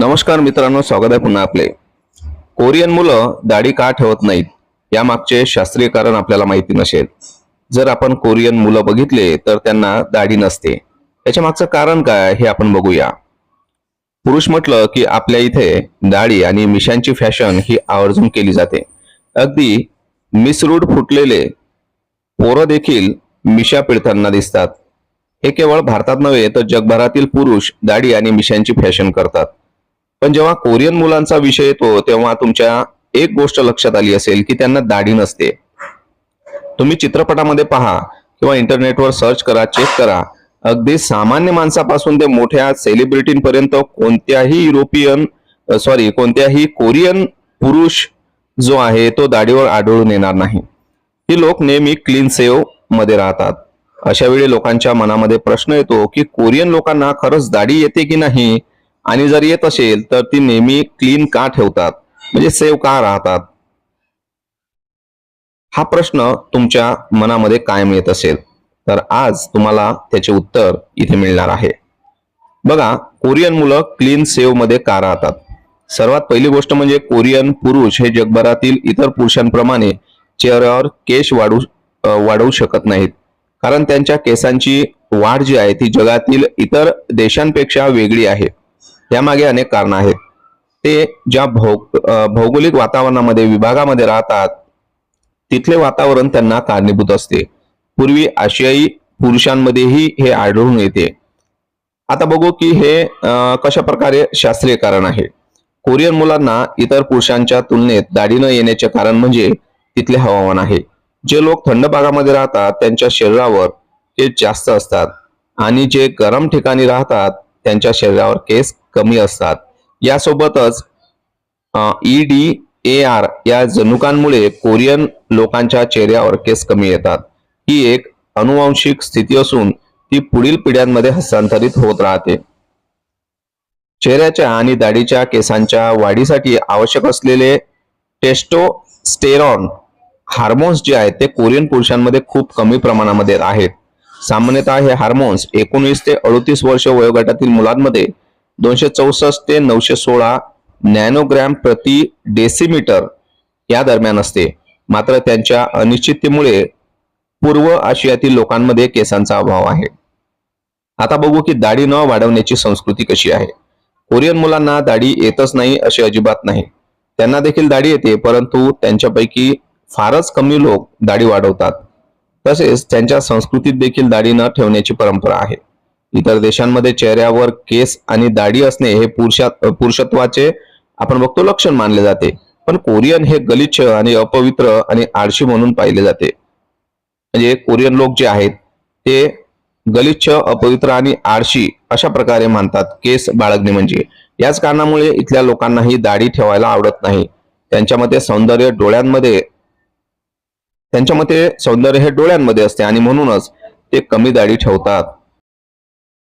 नमस्कार मित्रांनो स्वागत आहे पुन्हा आपले. कोरियन मुलं दाढी का ठेवत नाहीत? यामागचे शास्त्रीय कारण आपल्याला माहिती नसेल. जर आपण कोरियन मुलं बघितले तर त्यांना दाढी नसते. याच्या मागचं कारण काय हे आपण बघूया. पुरुष म्हटलं की आपल्या इथे दाढी आणि मिशांची फॅशन ही आवर्जून केली जाते. अगदी मिसरूड फुटलेले पोरं देखील मिशा पिळताना दिसतात. हे केवळ भारतात नव्हे तर जगभरातील पुरुष दाढी आणि मिशांची फॅशन करतात. पण जेव्हा कोरियन मुलांचा विषय येतो तेव्हा तुमच्या एक गोष्ट लक्षात आली असेल की त्यांना दाढी नसते. तुम्ही चित्रपटामध्ये पहा किंवा इंटरनेटवर सर्च करा चेक करा. अगदी सामान्य माणसापासून ते मोठ्या सेलिब्रिटींपर्यंत कोणत्याही युरोपियन सॉरी कोणत्याही कोरियन पुरुष जो आहे तो दाढीवर आढळून येणार नाही. ही लोक नेहमी क्लीन सेवमध्ये राहतात. अशा वेळी लोकांच्या मनामध्ये प्रश्न येतो की कोरियन लोकांना खरंच दाढी येते की नाही? आणि जर येत असेल तर ती नेहमी क्लीन का ठेवतात? म्हणजे सेव का राहतात? हा प्रश्न तुमच्या मनामध्ये कायम येत असेल. तर आज तुम्हाला त्याचे उत्तर इथे मिळणार आहे. बघा कोरियन मुलं क्लीन सेवमध्ये का राहतात? सर्वात पहिली गोष्ट म्हणजे कोरियन पुरुष हे जगभरातील इतर पुरुषांप्रमाणे चेहऱ्यावर केश वाढू वाढवू शकत नाहीत. कारण त्यांच्या केसांची वाढ जी आहे ती जगातील इतर देशांपेक्षा वेगळी आहे. यामागे अनेक कारण आहेत. ते ज्या भौग भौगोलिक वातावरणामध्ये विभागामध्ये राहतात तिथले वातावरण त्यांना कारणीभूत असते. पूर्वी आशियाई पुरुषांमध्येही हे आढळून येते. आता बघू की हे कशा प्रकारे शास्त्रीय कारण आहे. कोरियन मुलांना इतर पुरुषांच्या तुलनेत दाढी न येण्याचे कारण म्हणजे तिथले हवामान आहे. जे लोक थंड भागामध्ये राहतात त्यांच्या शरीरावर केस जास्त असतात आणि जे गरम ठिकाणी राहतात त्यांच्या शरीरावर केस कमी असतात. यासोबतच ईडी ए आर या जनुकांमुळे कोरियन लोकांच्या चेहऱ्यावर केस कमी येतात. ही एक अनुवांशिक स्थिती असून ती पुढील पिढ्यांमध्ये हस्तांतरित होत राहते. चेहऱ्याच्या आणि दाढीच्या केसांच्या वाढीसाठी आवश्यक असलेले टेस्टोस्टेरॉन हार्मोन्स जे आहेत ते कोरियन पुरुषांमध्ये खूप कमी प्रमाणामध्ये आहेत. सामान्यतः हे हार्मोन्स एकोणीस ते अडतीस वर्ष वयोगटातील मुलांमध्ये दोनशे चौसष्ट ते नऊशे सोळा नॅनोग्रॅम प्रति डेसिमीटर या दरम्यान असते. मात्र त्यांच्या अनिश्चिततेमुळे पूर्व आशियातील लोकांमध्ये केसांचा अभाव आहे. आता बघू की दाढी न वाढवण्याची संस्कृती कशी आहे. कोरियन मुलांना दाढी येतच नाही असे अजिबात नाही. त्यांना देखील दाढी येते परंतु त्यांच्यापैकी फारच कमी लोक दाढी वाढवतात. तसेच त्यांच्या संस्कृतीत देखील दाढी न ठेवण्याची परंपरा आहे. इतर देशांमध्ये चेहऱ्यावर केस आणि दाढी असणे हे पुरुषात पुरुषत्वाचे आपण बघतो लक्षण मानले जाते. पण कोरियन हे गलिच्छ आणि अपवित्र आणि आळशी म्हणून पाहिले जाते. म्हणजे कोरियन लोक जे आहेत ते गलिच्छ अपवित्र आणि आळशी अशा प्रकारे मानतात केस बाळगणे म्हणजे. याच कारणामुळे इथल्या लोकांनाही दाढी ठेवायला आवडत नाही. त्यांच्या मते सौंदर्य डोळ्यांमध्ये त्यांच्या मते सौंदर्य हे डोळ्यांमध्ये असते आणि म्हणूनच ते कमी दाढी ठेवतात.